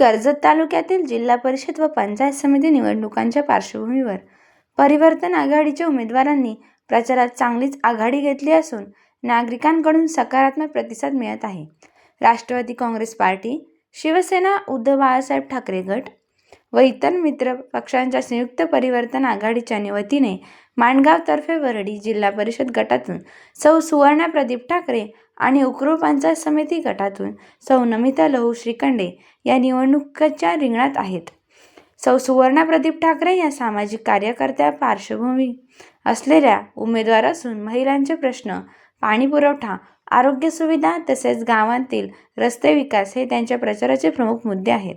कर्जत तालुक्यातील जिल्हा परिषद व पंचायत समिती निवडणुकांच्या पार्श्वभूमीवर परिवर्तन आघाडीच्या उमेदवारांनी प्रचारात चांगलीच आघाडी घेतली असून नागरिकांकडून सकारात्मक प्रतिसाद मिळत आहे. राष्ट्रवादी काँग्रेस पार्टी शिवसेना उद्धव बाळासाहेब ठाकरे गट व इतर मित्र पक्षांच्या संयुक्त परिवर्तन आघाडीच्या वतीने माणगावतर्फे वरडी जिल्हा परिषद गटातून सौ सुवर्णा प्रदीप ठाकरे आणि उकरू पंचायत समिती गटातून सौ नमिता लहू श्रीखंडे या निवडणुकीच्या रिंगणात आहेत. सौ सुवर्णा प्रदीप ठाकरे या सामाजिक कार्यकर्त्या पार्श्वभूमी असलेल्या उमेदवार असून महिलांचे प्रश्न पाणी पुरवठा आरोग्य सुविधा तसेच गावांतील रस्ते विकास हे त्यांच्या प्रचाराचे प्रमुख मुद्दे आहेत.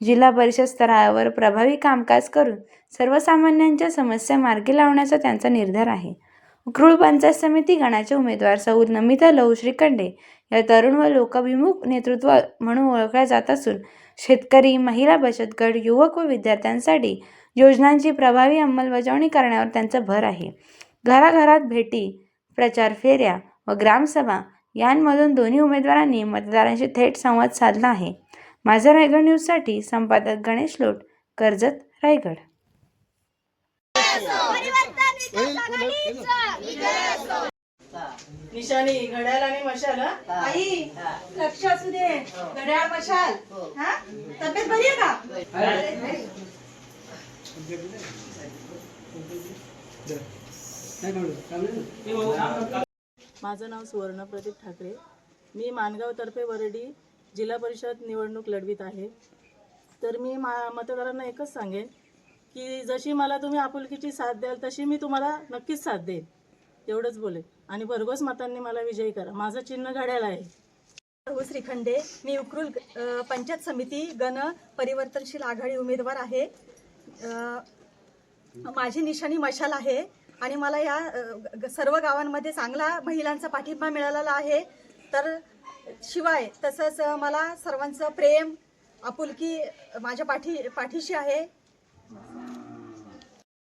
जिल्हा परिषद स्तरावर प्रभावी कामकाज करून सर्वसामान्यांच्या समस्या मार्गी लावण्याचा त्यांचा निर्धार आहे. उक्रूळ पंचायत समिती गणाचे उमेदवार सौ नमिता लहू श्रीखंडे या तरुण व लोकाभिमुख नेतृत्व म्हणून ओळखल्या जात असून शेतकरी महिला बचत गट युवक व विद्यार्थ्यांसाठी योजनांची प्रभावी अंमलबजावणी करण्यावर त्यांचा भर आहे. घराघरात भेटी प्रचार फेऱ्या व ग्रामसभा यांमधून दोन्ही उमेदवारांनी मतदारांशी थेट संवाद साधला आहे. माझा रायगड न्यूजसाठी संपादक गणेश लोट कर्जत रायगड. निशाणी घड्याळ आणि मशाल हं? आई लक्ष असू दे. घड्याळ मशाल हा. तब्येत बरी आहे का? माझं नाव सुवर्ण प्रदीप ठाकरे. मी माणगावतर्फे वरडी जिल्हा परिषद निवडणूक लढवित आहे. तर मी मा मतदारांना एकच सांगेन की जशी मला तुम्ही आपुलकीची साथ द्याल तशी मी तुम्हाला नक्कीच साथ देईन. एवढंच बोलेन. आणि भरघोस मतांनी मला विजयी करा. माझं चिन्ह घड्याला आहे. हो श्रीखंडे. मी उकरूल पंचायत समिती गण परिवर्तनशील आघाडी उमेदवार आहे. माझी निशाणी मशाल आहे. आणि मला या सर्व गावांमध्ये चांगला महिलांचा पाठिंबा मिळालेला आहे. तर शिवाय तसंच मला सर्वांचं प्रेम आपुलकी माझ्या पाठी पाठीशी आहे.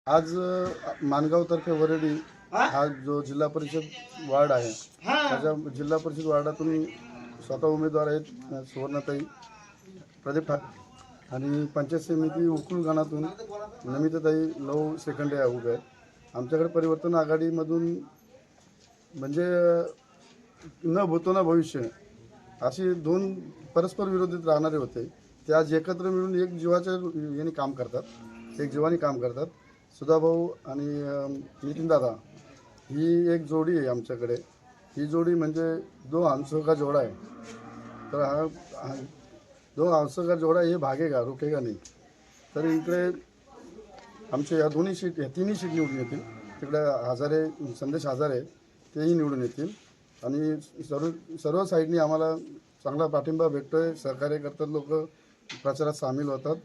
आज अ, माणगावतर्फे वरडी हा? जो जिल्हा परिषद वार्ड आहे त्याच्या जिल्हा परिषद वार्डातून स्वतः उमेदवार आहेत सुवर्णाताई प्रदीप ठाक आणि पंचायत समिती उकूळ गणातून नमिताताई लव सेकंड या उभ्या आहेत. आमच्याकडे परिवर्तन आघाडीमधून म्हणजे न भूतो न भविष्य अशी दोन परस्पर विरोधित राहणारे होते. ते आज एकत्र मिळून एक जीवाच्या याने काम करतात. एक जीवाने काम करतात. सुधाभाऊ आणि अम, नितीनदादा ही एक जोडी आहे आमच्याकडे. ही जोडी म्हणजे दो हंसों का जोडा आहे. तर हा दो हंसों का जोडा हे भागेगा रुकेगा नाही. तर इकडे आमचे या दोन्ही सीट या तिन्ही सीट निवडून येतील. तिकडे हजारे संदेश हजारे तेही निवडून येतील. आणि सर्व सर्व साईडनी आम्हाला चांगला पाठिंबा भेटतो आहे सहकार्य करतात लोक प्रचारात सामील होतात.